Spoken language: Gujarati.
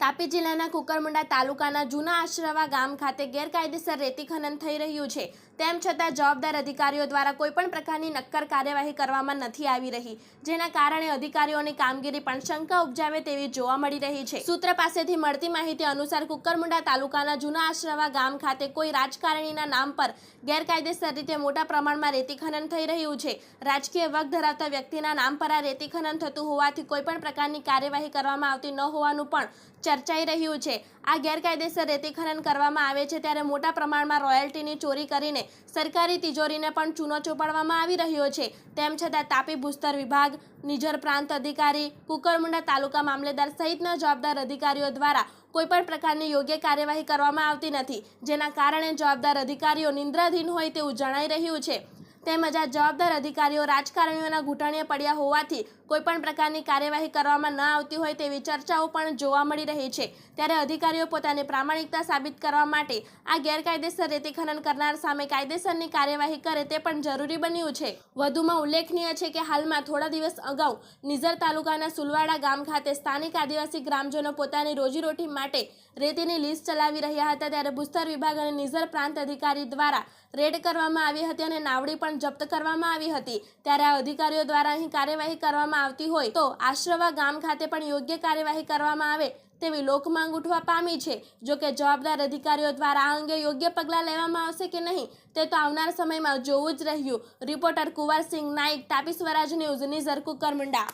તાપી જિલ્લાના કુકરમુંડા તાલુકાના જૂના આશ્રવા ગામ ખાતે ગેરકાયદેસર રેતી ખનન થઈ રહ્યું છે. તેમ છતાં જવાબદાર અધિકારીઓ દ્વારા કોઈપણ પ્રકારની નક્કર કાર્યવાહી કરવામાં નથી આવી રહી, જેના કારણે અધિકારીઓની કામગીરી પણ શંકા ઉપજાવે તેવી જોવા મળી રહી છે. સૂત્ર પાસેથી મળતી માહિતી અનુસાર કુકરમુંડા તાલુકાના જૂના આશ્રવા ગામ ખાતે કોઈ રાજકારણીના નામ પર ગેરકાયદેસર રીતે મોટા પ્રમાણમાં રેતી ખનન થઈ રહ્યું છે. રાજકીય વગ ધરાવતા વ્યક્તિના નામ પર આ રેતી ખનન થતું હોવાથી કોઈપણ પ્રકારની કાર્યવાહી કરવામાં આવતી ન હોવાનું પણ ચર્ચાઈ રહ્યું છે. આ ગેરકાયદેસર રેતી ખનન કરવામાં આવે છે ત્યારે મોટા પ્રમાણમાં રોયલ્ટીની ચોરી કરીને સરકારી તિજોરીને પણ ચૂનો ચોપાડવામાં આવી રહ્યો છે. તેમ છતાં તાપી ભૂસ્તર વિભાગ, નિજર પ્રાંત અધિકારી, કુકરમુંડા તાલુકા મામલેદાર સહિતના જવાબદાર અધિકારીઓ દ્વારા કોઈપણ પ્રકારની યોગ્ય કાર્યવાહી કરવામાં આવતી નથી. જેના કારણે જવાબદાર અધિકારીઓ નિંદ્રાધીન હોય તેવું જણાઈ રહ્યું છે. તેમજ આ જવાબદાર અધિકારીઓ રાજકારણીઓના ઘૂંટણીએ પડ્યા હોવાથી કોઈપણ પ્રકારની કાર્યવાહી કરવામાં ન આવતી હોય તેવી ચર્ચાઓ પણ જોવા મળી રહી છે. ત્યારે અધિકારીઓ પોતાની પ્રામાણિકતા સાબિત કરવા માટે આ ગેરકાયદેસર રેતી ખનન કરનાર સામે કાયદેસરની કાર્યવાહી કરે તે પણ જરૂરી બન્યું છે. વધુમાં ઉલ્લેખનીય છે કે હાલમાં થોડા દિવસ અગાઉ નિઝર તાલુકાના સુલવાડા ગામ ખાતે સ્થાનિક આદિવાસી ગ્રામજનો પોતાની રોજીરોટી માટે રેતીની લિસ્ટ ચલાવી રહ્યા હતા. ત્યારે ભૂસ્તર વિભાગ અને નિઝર પ્રાંત અધિકારી દ્વારા રેડ કરવામાં આવી હતી અને નાવડી પણ જપ્ત કરવામાં આવી હતી. ત્યારે આ અધિકારીઓ દ્વારા અહીં કાર્યવાહી કરવામાં આવતી હોય તો આશ્રવા ગામ ખાતે પણ યોગ્ય કાર્યવાહી કરવામાં આવે તેવી લોકમાંગ ઉઠવા પામી છે. જો કે જવાબદાર અધિકારીઓ દ્વારા આ અંગે યોગ્ય પગલાં લેવામાં આવશે કે નહીં, તે તો આવનાર સમયમાં જોવું જ રહ્યું. Reporter Kunwarsinh Naik Tapi Swaraj news, Nizar Kukarmunda.